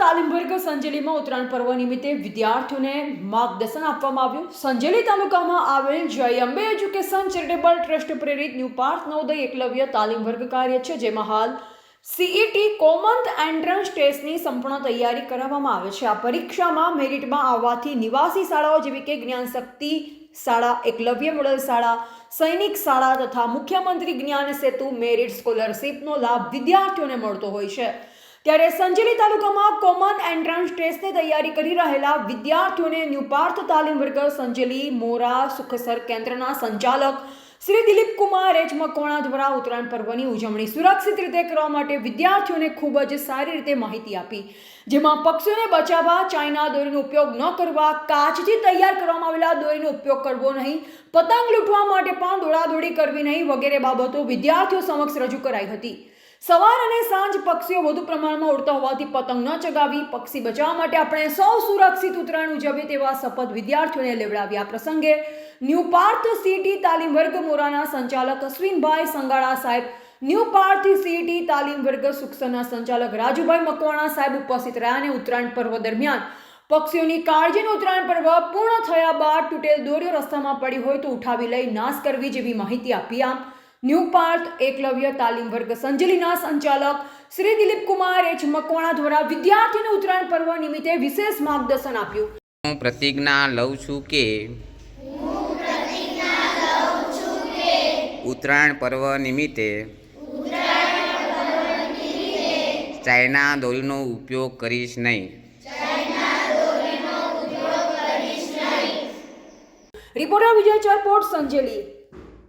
તાલીમ વર્ગ સંજેલીમાં ઉત્તરાયણ પર્વ નિમિત્તે વિદ્યાર્થીઓને માર્ગદર્શન આપવામાં આવ્યું. સંજેલી તાલુકામાં આવેલ Jay Ambe education charitable trust પ્રેરિત ન્યૂ પાર્થ નવોદય એકલવ્ય તાલીમ વર્ગ કાર્ય છે, જેમાં હાલ સીઈટી કોમન એન્ટ્રન્સ ટેસ્ટની સંપૂર્ણ તૈયારી કરાવવામાં આવે છે. આ પરીક્ષામાં મેરિટમાં આવવાથી નિવાસી શાળાઓ જેવી કે જ્ઞાન શક્તિ શાળા, એકલવ્ય મોડલ શાળા, સૈનિક શાળા તથા મુખ્યમંત્રી જ્ઞાન સેતુ મેરિટ સ્કોલરશીપનો લાભ વિદ્યાર્થીઓને મળતો હોય છે. ત્યારે સંજેલી તાલુકામાં કોમન એન્ટ્રન્સ ટેસ્ટની તૈયારી કરી રહેલા વિદ્યાર્થીઓને ન્યુપાર્થ તાલીમ વર્ગ સંજેલી મોરા સુખસર કેન્દ્રના સંચાલક શ્રી દિલીપ કુમાર એચ મકવાણા દ્વારા ઉત્તરાયણ પર્વની ઉજવણી સુરક્ષિત રીતે કરવા માટે વિદ્યાર્થીઓને ખૂબ જ સારી રીતે માહિતી આપી, જેમાં પક્ષીઓને બચાવવા, ચાઇના દોરીનો ઉપયોગ ન કરવા, કાચથી તૈયાર કરવામાં આવેલા દોરીનો ઉપયોગ કરવો નહીં, પતંગ લૂંટવા માટે પણ દોડાદોડી કરવી નહીં વગેરે બાબતો વિદ્યાર્થીઓ સમક્ષ રજૂ કરાઈ હતી. સવાર અને સાંજ પક્ષીઓ વધુ પ્રમાણમાં ઉડતા હોવાથી પતંગ ન ચગાવી, પક્ષી બચાવવા માટે આપણે સૌ સુરક્ષિત ઉત્તરાયણ ઉજવીએ તેવા શપથ વિદ્યાર્થીઓને લેવડાવ્યા પ્રસંગે ન્યૂ પાર્થ સીટી તાલીમ વર્ગ મોરાના સંચાલક અશ્વિનભાઈ સંગાળા સાહેબ, ન્યૂ પાર્થ સીટી તાલીમ વર્ગ સુક્ષના સંચાલક રાજુભાઈ મકવાણા સાહેબ ઉપસ્થિત રહ્યા અને ઉત્તરાયણ પર્વ દરમિયાન પક્ષીઓની કાળજીનું ઉત્તરાયણ પર્વ પૂર્ણ થયા બાદ તૂટેલ દોરીઓ રસ્તામાં પડી હોય તો ઉઠાવી લઈ નાશ કરવી જેવી માહિતી આપી આમ ન્યૂ પાર્થ એકલવ્ય તાલીમ વર્ગ સંજલીના સંચાલક શ્રી દિલીપ કુમાર એચ મકવાણા દ્વારા વિદ્યાર્થીને ઉત્તરાયણ પર્વ નિમિત્તે વિશેષ માર્ગદર્શન આપ્યું. હું પ્રતિજ્ઞા લઉં છું કે ઉત્તરાયણ પર્વ નિમિત્તે ચાઇના દોરીનો ઉપયોગ કરીશ નહીં. રિપોર્ટર વિજય ચરપોટ સંજેલી.